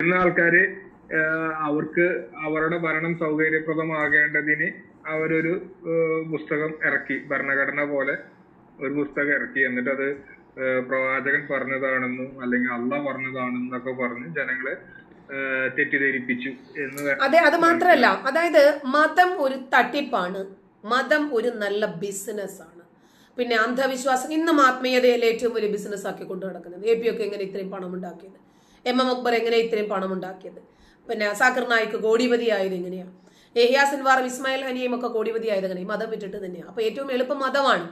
എന്ന ആൾക്കാര് അവർക്ക് അവരുടെ ഭരണം സൗകര്യപ്രദമാകേണ്ടതിന് അവരൊരു പുസ്തകം ഇറക്കി ഭരണഘടന പോലെ ഒരു പുസ്തകം ഇറക്കി. എന്നിട്ട് അത് പ്രവാചകൻ പറഞ്ഞതാണെന്നും അല്ലെങ്കിൽ അള്ള പറഞ്ഞതാണെന്നൊക്കെ പറഞ്ഞ് ജനങ്ങളെ തെറ്റിദ്ധരിപ്പിച്ചു എന്ന് അതെ അത് മാത്രമല്ല. അതായത് മതം ഒരു തട്ടിപ്പാണ്. മതം ഒരു നല്ല ബിസിനസ് ആണ് പിന്നെ അന്ധവിശ്വാസം ഇന്നും ആത്മീയതയിൽ ഏറ്റവും വലിയ ബിസിനസ് ആക്കി കൊണ്ടു നടക്കുന്നത് എ പി ഒക്കെ എങ്ങനെ ഇത്രയും പണം ഉണ്ടാക്കിയത് എം എം അക്ബർ എങ്ങനെ ഇത്രയും പണം ഉണ്ടാക്കിയത്? പിന്നെ സാക്കർ നായിക്ക് കോടിപതിയായത് എങ്ങനെയാണ് എഹിയാസിൻവാറും ഇസ്മായിൽ ഹനിയും ഒക്കെ കോടിപതിയായത് എങ്ങനെ മതം വിറ്റിട്ട് തന്നെയാണ് അപ്പൊ ഏറ്റവും എളുപ്പം മതമാണ്.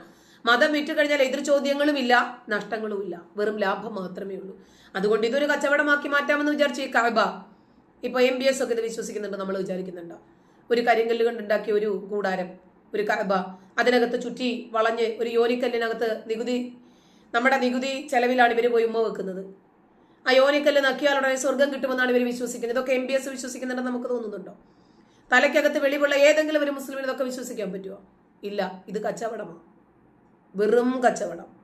മതം വിറ്റ് കഴിഞ്ഞാൽ എതിർ ചോദ്യങ്ങളും ഇല്ല നഷ്ടങ്ങളും ഇല്ല. വെറും ലാഭം മാത്രമേ ഉള്ളൂ. അതുകൊണ്ട് ഇതൊരു കച്ചവടമാക്കി മാറ്റാമെന്ന് വിചാരിച്ചു ഈ കാബ ഇപ്പൊ എം ബി എസ് ഒക്കെ ഇത് വിശ്വസിക്കുന്നുണ്ട് നമ്മൾ വിചാരിക്കുന്നുണ്ടോ? ഒരു കരിങ്കല്ല് കൊണ്ടുണ്ടാക്കിയ ഒരു കൂടാരം ഒരു കഅബ അതിനകത്ത് ചുറ്റി വളഞ്ഞ് ഒരു യോനിക്കല്ലിനകത്ത് നികുതി നമ്മുടെ നികുതി ചെലവിലാണ് ഇവർ പോയി ഉമ്മ വെക്കുന്നത്. ആ യോനിക്കല്ല് നക്കിയാൽ ഉടനെ സ്വർഗം കിട്ടുമെന്നാണ് ഇവർ വിശ്വസിക്കുന്നത്. ഇതൊക്കെ എം ബി എസ് വിശ്വസിക്കുന്നുണ്ടെന്ന് നമുക്ക് തോന്നുന്നുണ്ടോ? തലയ്ക്കകത്ത് വെളിവുള്ള ഏതെങ്കിലും ഒരു മുസ്ലിമിന് ഇതൊക്കെ വിശ്വസിക്കാൻ പറ്റുമോ ഇല്ല. ഇത് കച്ചവടമാണ് വെറും കച്ചവടം.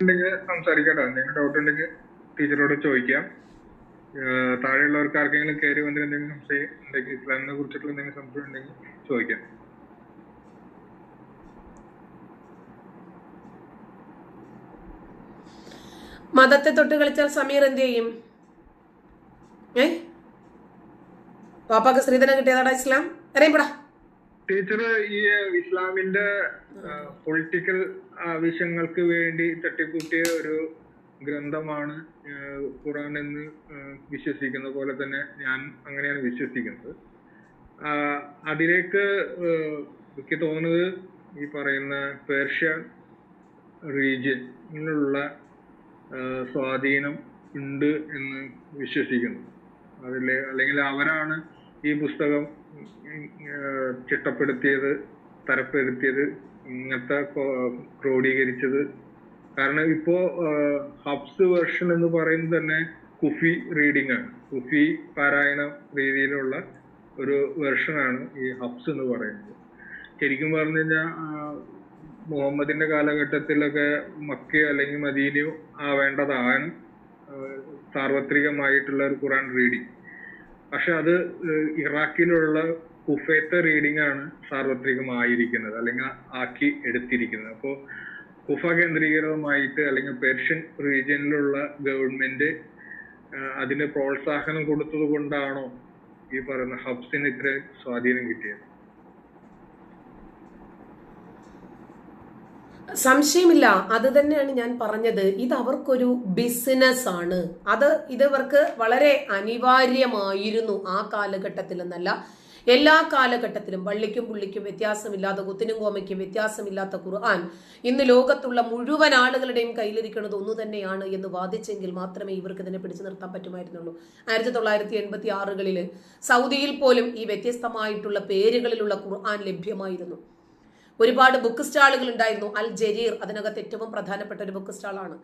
ഉണ്ടെങ്കിൽ സംസാരിക്കട്ടോ. എന്തെങ്കിലും ഡൗട്ട് ഉണ്ടെങ്കിൽ ടീച്ചറോട് ചോദിക്കാം. താഴെയുള്ളവർക്ക് ആർക്കെങ്കിലും കയറി വന്നിട്ട് എന്തെങ്കിലും സംശയം ഉണ്ടെങ്കിൽ ഇസ്ലാമിനെ കുറിച്ചിട്ടുള്ള എന്തെങ്കിലും സംശയം ഉണ്ടെങ്കിൽ ചോദിക്കാം. മതത്തെ തൊട്ട് കളിച്ചാൽ സമീർ എന്ത് ചെയ്യും? ഏ? പാപ്പാക്ക് സ്ത്രീധനം കിട്ടിയതാടാ ഇസ്ലാം. അറിയപ്പെടാ ടീച്ചർ ഈ ഇസ്ലാമിന്റെ പൊളിറ്റിക്കൽ ആവശ്യങ്ങൾക്ക് വേണ്ടി തട്ടിക്കൂട്ടിയ ഒരു ഗ്രന്ഥമാണ് ഖുറാൻ എന്ന് വിശ്വസിക്കുന്ന പോലെ തന്നെ ഞാൻ അങ്ങനെയാണ് വിശ്വസിക്കുന്നത്. അതിലേക്ക് എനിക്ക് തോന്നുന്നത് ഈ പറയുന്ന പേർഷ്യ റീജിയനിലുള്ള സ്വാധീനം ഉണ്ട് എന്ന് വിശ്വസിക്കുന്നു. അതിലെ അല്ലെങ്കിൽ അവരാണ് ഈ പുസ്തകം ചിട്ടപ്പെടുത്തിയത് തരപ്പെടുത്തിയത് ഇങ്ങനത്തെ ക്രോ- ക്രോഡീകരിച്ചത്. കാരണം ഇപ്പോ ഹബ്സ് വേർഷൻ എന്ന് പറയുന്നത് തന്നെ കുഫി റീഡിംഗ് ആണ്. കുഫി പാരായണ രീതിയിലുള്ള ഒരു വെർഷനാണ് ഈ ഹബ്സ് എന്ന് പറയുന്നത്. ശരിക്കും പറഞ്ഞു കഴിഞ്ഞാൽ മുഹമ്മദിന്റെ കാലഘട്ടത്തിലൊക്കെ മക്കയോ അല്ലെങ്കിൽ മദീനയോ ആവേണ്ടതാണ് സാർവത്രികമായിട്ടുള്ള ഒരു ഖുറാൻ റീഡിംഗ് പക്ഷെ അത് ഇറാഖിലുള്ള കുഫേത്തെ റീഡിംഗ് ആണ് സാർവത്രികമായിരിക്കുന്നത് അല്ലെങ്കിൽ ആക്കി എടുത്തിരിക്കുന്നത്. അപ്പോൾ കുഫ കേന്ദ്രീകൃതമായിട്ട് അല്ലെങ്കിൽ പേർഷ്യൻ റീജിയനിലുള്ള ഗവൺമെന്റ് അതിന് പ്രോത്സാഹനം കൊടുത്തത് കൊണ്ടാണോ ഈ പറയുന്ന ഹബ്സിന് ഇത്ര സ്വാധീനം കിട്ടിയത്? സംശയമില്ല. അത് തന്നെയാണ് ഞാൻ പറഞ്ഞത്. ഇത് അവർക്കൊരു ബിസിനസ് ആണ്. അത് ഇതവർക്ക് വളരെ അനിവാര്യമായിരുന്നു ആ കാലഘട്ടത്തിൽ എന്നല്ല എല്ലാ കാലഘട്ടത്തിലും വള്ളിക്കും പുള്ളിക്കും വ്യത്യാസമില്ലാത്ത കുത്തിനും കോമയ്ക്കും വ്യത്യാസമില്ലാത്ത ഖുർആൻ ഇന്ന് ലോകത്തുള്ള മുഴുവൻ ആളുകളുടെയും കയ്യിലിരിക്കുന്നത് ഒന്നു തന്നെയാണ് എന്ന് വാദിച്ചെങ്കിൽ മാത്രമേ ഇവർക്ക് ഇതിനെ പിടിച്ചു നിർത്താൻ പറ്റുമായിരുന്നുള്ളൂ. ആയിരത്തി തൊള്ളായിരത്തി എൺപത്തി ആറുകളിൽ സൗദിയിൽ പോലും ഈ വ്യത്യസ്തമായിട്ടുള്ള പേരുകളിലുള്ള ഖുർആൻ ലഭ്യമായിരുന്നു. ഒരുപാട് ബുക്ക് സ്റ്റാളുകൾ ഉണ്ടായിരുന്നു. അൽ ജരീർ അതിനകത്ത് ഏറ്റവും പ്രധാനപ്പെട്ട ഒരു ബുക്ക് സ്റ്റാളാണ്.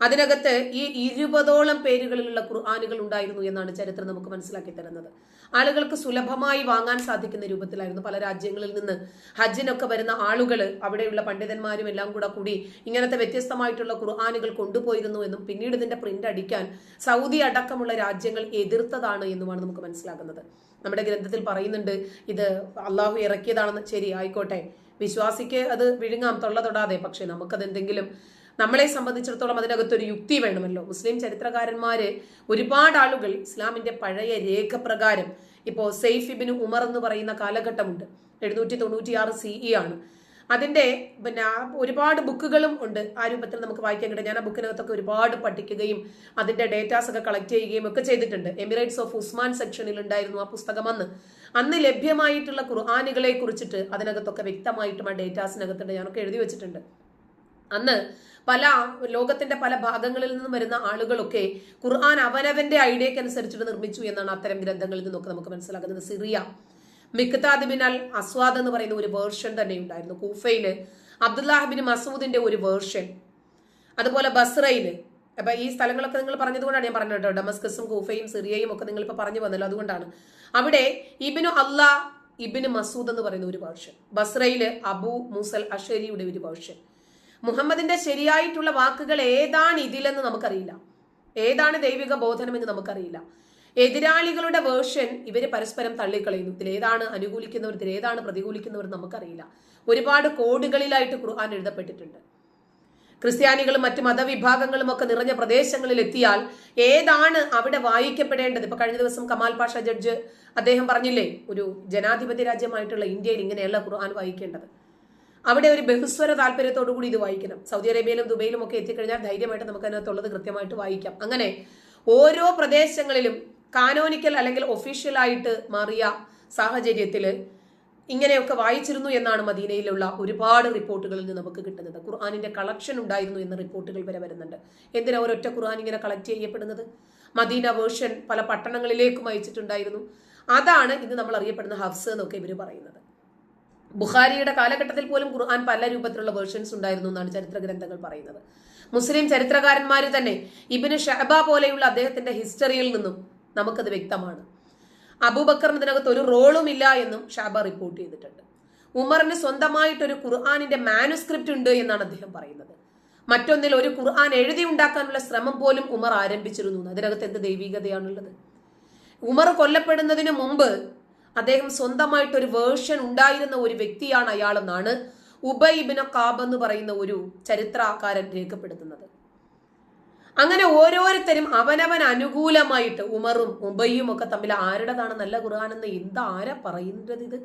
അതിനകത്ത് ഈ ഇരുപതോളം പേരുകളിലുള്ള ഖുർആാനുകൾ ഉണ്ടായിരുന്നു എന്നാണ് ചരിത്രം നമുക്ക് മനസ്സിലാക്കി തരുന്നത്. ആളുകൾക്ക് സുലഭമായി വാങ്ങാൻ സാധിക്കുന്ന രൂപത്തിലായിരുന്നു. പല രാജ്യങ്ങളിൽ നിന്ന് ഹജ്ജിനൊക്കെ വരുന്ന ആളുകൾ അവിടെയുള്ള പണ്ഡിതന്മാരും എല്ലാം കൂടെ കൂടി ഇങ്ങനത്തെ വ്യത്യസ്തമായിട്ടുള്ള ഖുർആാനുകൾ കൊണ്ടുപോയിരുന്നു എന്നും പിന്നീട് ഇതിന്റെ പ്രിന്റ് അടിക്കാൻ സൗദി അടക്കമുള്ള രാജ്യങ്ങൾ എതിർത്തതാണ് എന്നുമാണ് നമുക്ക് മനസ്സിലാക്കുന്നത് നമ്മുടെ ഗ്രന്ഥത്തിൽ പറയുന്നുണ്ട് ഇത് അള്ളാഹു ഇറക്കിയതാണെന്ന്. ശരി ആയിക്കോട്ടെ. വിശ്വാസിക്ക് അത് വിഴുങ്ങാം തൊള്ള തൊടാതെ. പക്ഷെ നമുക്കത് എന്തെങ്കിലും നമ്മളെ സംബന്ധിച്ചിടത്തോളം അതിനകത്തൊരു യുക്തി വേണമല്ലോ. മുസ്ലിം ചരിത്രകാരന്മാര് ഒരുപാട് ആളുകൾ ഇസ്ലാമിന്റെ പഴയ രേഖ പ്രകാരം ഇപ്പോൾ സെയ്ഫ് ഉമർ എന്ന് പറയുന്ന കാലഘട്ടമുണ്ട്. എഴുന്നൂറ്റി തൊണ്ണൂറ്റിയാറ് സിഇ ആണ്. അതിന്റെ പിന്നെ ഒരുപാട് ബുക്കുകളും ഉണ്ട്. ആ രൂപത്തിൽ നമുക്ക് വായിക്കാൻ കിട്ടും. ഞാൻ ആ ബുക്കിനകത്തൊക്കെ ഒരുപാട് പഠിക്കുകയും അതിന്റെ ഡേറ്റാസ് ഒക്കെ കളക്ട് ചെയ്യുകയും ഒക്കെ ചെയ്തിട്ടുണ്ട്. എമിറേറ്റ്സ് ഓഫ് ഉസ്മാൻ സെക്ഷനിൽ ഉണ്ടായിരുന്നു ആ പുസ്തകം അന്ന് അന്ന് ലഭ്യമായിട്ടുള്ള ഖുർആാനുകളെ കുറിച്ചിട്ട് അതിനകത്തൊക്കെ വ്യക്തമായിട്ടും ആ ഡേറ്റാസിനകത്തുണ്ട്. ഞാനൊക്കെ എഴുതി വെച്ചിട്ടുണ്ട്. അന്ന് പല ലോകത്തിന്റെ പല ഭാഗങ്ങളിൽ നിന്നും വരുന്ന ആളുകളൊക്കെ ഖുർആൻ അവനവന്റെ ഐഡിയക്ക് അനുസരിച്ചിട്ട് നിർമ്മിച്ചു എന്നാണ് അത്തരം ഗ്രന്ഥങ്ങളിൽ നിന്നൊക്കെ നമുക്ക് മനസ്സിലാക്കുന്നത് സിറിയ മിക്താദ് ബിൻ അൽ അസ്വാദ് എന്ന് പറയുന്ന ഒരു വേർഷൻ തന്നെ ഉണ്ടായിരുന്നു കൂഫയിൽ അബ്ദുല്ലാഹിബിൻ മസൂദിന്റെ ഒരു വേർഷൻ. അതുപോലെ ബസ്രയിൽ അപ്പൊ ഈ സ്ഥലങ്ങളൊക്കെ നിങ്ങൾ പറഞ്ഞതുകൊണ്ടാണ് ഞാൻ പറഞ്ഞത് കേട്ടോ. ഡമസ്കസും കൂഫയും സിറിയയും ഒക്കെ നിങ്ങൾ ഇപ്പൊ പറഞ്ഞു വന്നല്ലോ. അതുകൊണ്ടാണ്. അവിടെ ഇബിനു അല്ല ഇബിന് മസൂദ് എന്ന് പറയുന്ന ഒരു ഭാഷ്യം ബസ്രയിൽ അബു മുസൽ അഷരിയുടെ ഒരു ഭാഷ്യം മുഹമ്മദിന്റെ ശരിയായിട്ടുള്ള വാക്കുകൾ ഏതാണ് ഇതിലെന്ന് നമുക്കറിയില്ല. ഏതാണ് ദൈവിക ബോധനം എന്ന് നമുക്കറിയില്ല. എതിരാളികളുടെ വേർഷൻ ഇവർ പരസ്പരം തള്ളിക്കളയുന്നു. ഇതിൽ ഏതാണ് അനുകൂലിക്കുന്നവർ ഇതിൽ ഏതാണ് പ്രതികൂലിക്കുന്നവർ നമുക്കറിയില്ല. ഒരുപാട് കോഡുകളിലായിട്ട് ഖുർആൻ എഴുതപ്പെട്ടിട്ടുണ്ട്. ക്രിസ്ത്യാനികളും മറ്റ് മതവിഭാഗങ്ങളും ഒക്കെ നിറഞ്ഞ പ്രദേശങ്ങളിൽ എത്തിയാൽ ഏതാണ് അവിടെ വായിക്കപ്പെടേണ്ടത്? ഇപ്പൊ കഴിഞ്ഞ ദിവസം കമാൽ പാഷ ജഡ്ജ് അദ്ദേഹം പറഞ്ഞില്ലേ ഒരു ജനാധിപത്യ രാജ്യമായിട്ടുള്ള ഇന്ത്യയിൽ ഇങ്ങനെയല്ല ഖുർആൻ വായിക്കേണ്ടത്. അവിടെ ഒരു ബഹുസ്വര താല്പര്യത്തോടു കൂടി ഇത് വായിക്കണം. സൗദി അറേബ്യയിലും ദുബൈയിലും ഒക്കെ എത്തിക്കഴിഞ്ഞാൽ ധൈര്യമായിട്ട് നമുക്ക് അതിനകത്തുള്ളത് കൃത്യമായിട്ട് വായിക്കാം. അങ്ങനെ ഓരോ പ്രദേശങ്ങളിലും കാനോനിക്കൽ അല്ലെങ്കിൽ ഒഫീഷ്യലായിട്ട് മാറിയ സാഹചര്യത്തിൽ ഇങ്ങനെയൊക്കെ വായിച്ചിരുന്നു എന്നാണ് മദീനയിലുള്ള ഒരുപാട് റിപ്പോർട്ടുകളിൽ നിന്ന് നമുക്ക് കിട്ടുന്നത്. ഖുർആാനിന്റെ കളക്ഷൻ ഉണ്ടായിരുന്നു എന്ന റിപ്പോർട്ടുകൾ വരെ വരുന്നുണ്ട്. എന്തിനാ ഒരൊറ്റ ഖുർആൻ ഇങ്ങനെ കളക്ട് ചെയ്യപ്പെടുന്നത്? മദീന വേർഷൻ പല പട്ടണങ്ങളിലേക്കും അയച്ചിട്ടുണ്ടായിരുന്നു. അതാണ് ഇത് നമ്മൾ അറിയപ്പെടുന്ന ഹഫ്സ് എന്നൊക്കെ ഇവർ പറയുന്നത്. ബുഖാരിയുടെ കാലഘട്ടത്തിൽ പോലും ഖുർആൻ പല രൂപത്തിലുള്ള വേർഷൻസ് ഉണ്ടായിരുന്നു എന്നാണ് ചരിത്ര ഗ്രന്ഥങ്ങൾ പറയുന്നത്. മുസ്ലിം ചരിത്രകാരന്മാർ തന്നെ ഇബിന് ഷഹബ പോലെയുള്ള അദ്ദേഹത്തിന്റെ ഹിസ്റ്ററിയിൽ നിന്നും നമുക്കത് വ്യക്തമാണ്. അബൂബക്കറിന് ഇതിനകത്ത് ഒരു റോളും ഇല്ല എന്നും ഷാബ റിപ്പോർട്ട് ചെയ്തിട്ടുണ്ട്. ഉമറിന് സ്വന്തമായിട്ടൊരു ഖുർആാനിന്റെ മാനുസ്ക്രിപ്റ്റ് ഉണ്ട് എന്നാണ് അദ്ദേഹം പറയുന്നത്. മറ്റൊന്നിൽ ഒരു ഖുർആൻ എഴുതി ഉണ്ടാക്കാനുള്ള ശ്രമം പോലും ഉമർ ആരംഭിച്ചിരുന്നു. അതിനകത്ത് എന്ത് ദൈവികതയാണുള്ളത്? ഉമർ കൊല്ലപ്പെടുന്നതിന് മുമ്പ് അദ്ദേഹം സ്വന്തമായിട്ട് ഒരു വേർഷൻ ഉണ്ടായിരുന്ന ഒരു വ്യക്തിയാണ് അയാളെന്നാണ് ഉബൈബിന കാബ് എന്ന് പറയുന്ന ഒരു ചരിത്രകാരൻ രേഖപ്പെടുത്തുന്നത്. അങ്ങനെ ഓരോരുത്തരും അവനവൻ അനുകൂലമായിട്ട് ഉമറും ഉബയും ഒക്കെ തമ്മിൽ ആരുടേതാണ് നല്ല ഖുർആാനെന്ന് എന്താ ആരാ പറയുന്നത് ഇത്?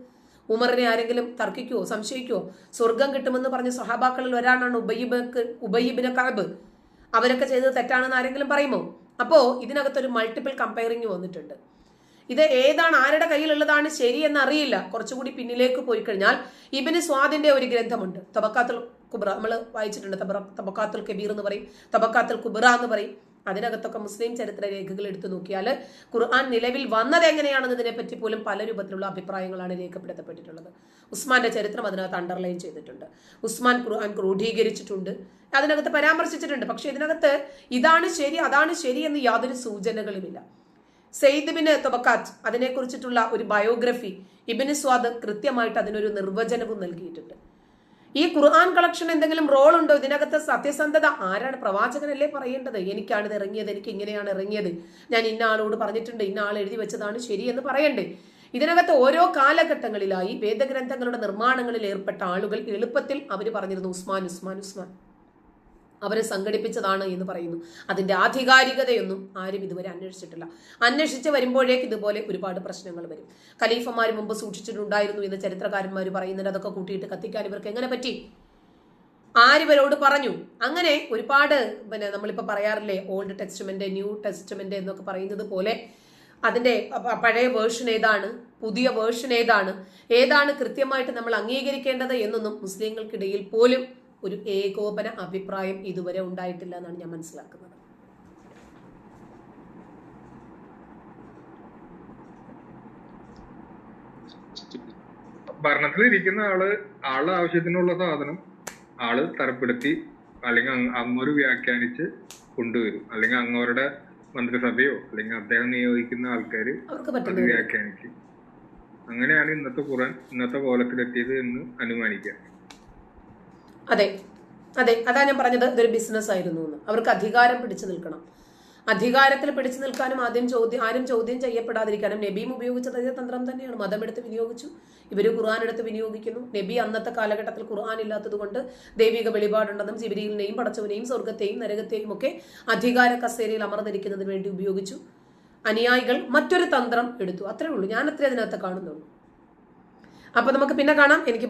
ഉമറിനെ ആരെങ്കിലും തർക്കിക്കുവോ സംശയിക്കുവോ? സ്വർഗം കിട്ടുമെന്ന് പറഞ്ഞ സഹാബാക്കളിൽ ഒരാളാണ് ഉബയ്യബക്ക് ഉബയ്യബിന് കാബ്. അവരൊക്കെ ചെയ്തത് തെറ്റാണെന്ന് ആരെങ്കിലും പറയുമോ? അപ്പോ ഇതിനകത്തൊരു മൾട്ടിപ്പിൾ കമ്പയറിങ് വന്നിട്ടുണ്ട്. ഇത് ഏതാണ് ആരുടെ കയ്യിലുള്ളതാണ് ശരിയെന്ന് അറിയില്ല. കുറച്ചുകൂടി പിന്നിലേക്ക് പോയി കഴിഞ്ഞാൽ ഇബിന് സ്വാദിന്റെ ഒരു ഗ്രന്ഥമുണ്ട്. തബക്കാത്തുൽ കുബ്ര നമ്മൾ വായിച്ചിട്ടുണ്ട് തബറ- തബക്കാത്തുൽ കബീർ എന്ന് പറയും തബക്കാത്തുൽ കുബ്ര എന്ന് പറയും. അതിനകത്തൊക്കെ മുസ്ലിം ചരിത്ര രേഖകൾ എടുത്തു നോക്കിയാൽ ഖുർആൻ നിലവിൽ വന്നത് എങ്ങനെയാണെന്നതിനെ പറ്റി പോലും പല രൂപത്തിലുള്ള അഭിപ്രായങ്ങളാണ് രേഖപ്പെടുത്തപ്പെട്ടിട്ടുള്ളത്. ഉസ്മാന്റെ ചരിത്രം അതിനകത്ത് അണ്ടർലൈൻ ചെയ്തിട്ടുണ്ട്. ഉസ്മാൻ ഖുർആൻ ക്രോഡീകരിച്ചിട്ടുണ്ട്. അതിനകത്ത് പരാമർശിച്ചിട്ടുണ്ട്. പക്ഷെ ഇതിനകത്ത് ഇതാണ് ശരി അതാണ് ശരി എന്ന് യാതൊരു സൂചനകളുമില്ല. സെയ്ദ് ബിന് തൊബക്കാത്ത് അതിനെക്കുറിച്ചിട്ടുള്ള ഒരു ബയോഗ്രഫി ഇബിന് സ്വാദ് കൃത്യമായിട്ട് അതിനൊരു നിർവചനവും നൽകിയിട്ടുണ്ട്. ഈ ഖുർആൻ കളക്ഷൻ എന്തെങ്കിലും റോൾ ഉണ്ടോ? ഇതിനകത്ത് സത്യസന്ധത ആരാണ്? പ്രവാചകനല്ലേ പറയേണ്ടത്? എനിക്കാണ് ഇത് ഇറങ്ങിയത് എനിക്ക് ഇങ്ങനെയാണ് ഇറങ്ങിയത്. ഞാൻ ഇന്ന ആളോട് പറഞ്ഞിട്ടുണ്ട് ഇന്ന ആൾ എഴുതി വെച്ചതാണ് ശരി എന്ന് പറയണ്ടേ? ഇതിനകത്ത് ഓരോ കാലഘട്ടങ്ങളിലായി വേദഗ്രന്ഥങ്ങളുടെ നിർമ്മാണങ്ങളിൽ ഏർപ്പെട്ട ആളുകൾ എളുപ്പത്തിൽ അവർ പറഞ്ഞിരുന്നു ഉസ്മാൻ ഉസ്മാൻ ഉസ്മാൻ. അവരെ സംഘടിപ്പിച്ചതാണ് എന്ന് പറയുന്നു. അതിന്റെ ആധികാരികതയൊന്നും ആരും ഇതുവരെ അന്വേഷിച്ചിട്ടില്ല. അന്വേഷിച്ച് വരുമ്പോഴേക്ക് ഇതുപോലെ ഒരുപാട് പ്രശ്നങ്ങൾ വരും. ഖലീഫമാർ മുമ്പ് സൂക്ഷിച്ചിട്ടുണ്ടായിരുന്നു എന്ന് ചരിത്രകാരന്മാർ പറയുന്നുണ്ട്. അതൊക്കെ കൂട്ടിയിട്ട് കത്തിക്കാൻ ഇവർക്ക് എങ്ങനെ പറ്റി? ആരിവരോട് പറഞ്ഞു? അങ്ങനെ ഒരുപാട് പിന്നെ നമ്മളിപ്പോൾ പറയാറില്ലേ ഓൾഡ് ടെസ്റ്റ്മെന്റ് ന്യൂ ടെസ്റ്റ്മെന്റ് എന്നൊക്കെ പറയുന്നത് പോലെ അതിന്റെ പഴയ വേർഷൻ ഏതാണ് പുതിയ വേർഷൻ ഏതാണ് ഏതാണ് കൃത്യമായിട്ട് നമ്മൾ അംഗീകരിക്കേണ്ടത് എന്നൊന്നും മുസ്ലിങ്ങൾക്കിടയിൽ പോലും ഒരു ഏകോപന അഭിപ്രായം ഇതുവരെ ഉണ്ടായിട്ടില്ല എന്നാണ് ഞാൻ മനസ്സിലാക്കുന്നത്. ഭരണത്തിൽ ഇരിക്കുന്ന ആൾ ആളുടെ ആവശ്യത്തിനുള്ള സാധനം ആൾ തരപ്പെടുത്തി അല്ലെങ്കിൽ അങ്ങോര് അങ്ങോട്ട് വ്യാഖ്യാനിച്ച് കൊണ്ടുവരും. അല്ലെങ്കിൽ അങ്ങോരുടെ മന്ത്രിസഭയോ അല്ലെങ്കിൽ അദ്ദേഹം നിയോഗിക്കുന്ന ആൾക്കാര് അത് വ്യാഖ്യാനിക്കും. അങ്ങനെയാണ് ഇന്നത്തെ ഖുറാൻ ഇന്നത്തെ കോലത്തിലെത്തിയത് എന്ന് അനുമാനിക്കാം. അതെ. അതെ. അതാ ഞാൻ പറഞ്ഞത്. ഇതൊരു ബിസിനസ് ആയിരുന്നു എന്ന്. അവർക്ക് അധികാരം പിടിച്ചു നിൽക്കണം. അധികാരത്തിൽ പിടിച്ചു നിൽക്കാനും ആദ്യം ചോദ്യം ആരും ചോദ്യം ചെയ്യപ്പെടാതിരിക്കാനും നബിയും ഉപയോഗിച്ചത് അതേ തന്ത്രം തന്നെയാണ്. മതമെടുത്ത് വിനിയോഗിച്ചു. ഇവർ ഖുർആൻ എടുത്ത് വിനിയോഗിക്കുന്നു. നബി അന്നത്തെ കാലഘട്ടത്തിൽ ഖുർആൻ ഇല്ലാത്തതുകൊണ്ട് ദൈവിക വെളിപാടുണ്ടെന്നും ജിബിരിയിലിനെയും പടച്ചവനെയും സ്വർഗത്തെയും നരകത്തെയും ഒക്കെ അധികാര കസേരയിൽ അമർന്നിരിക്കുന്നതിന് വേണ്ടി ഉപയോഗിച്ചു. അനുയായികൾ മറ്റൊരു തന്ത്രം എടുത്തു. അത്രേ ഉള്ളൂ. ഞാൻ അത്രേ അതിനകത്ത് കാണുന്നുള്ളൂ. അപ്പൊ നമുക്ക് പിന്നെ കാണാം. എനിക്ക്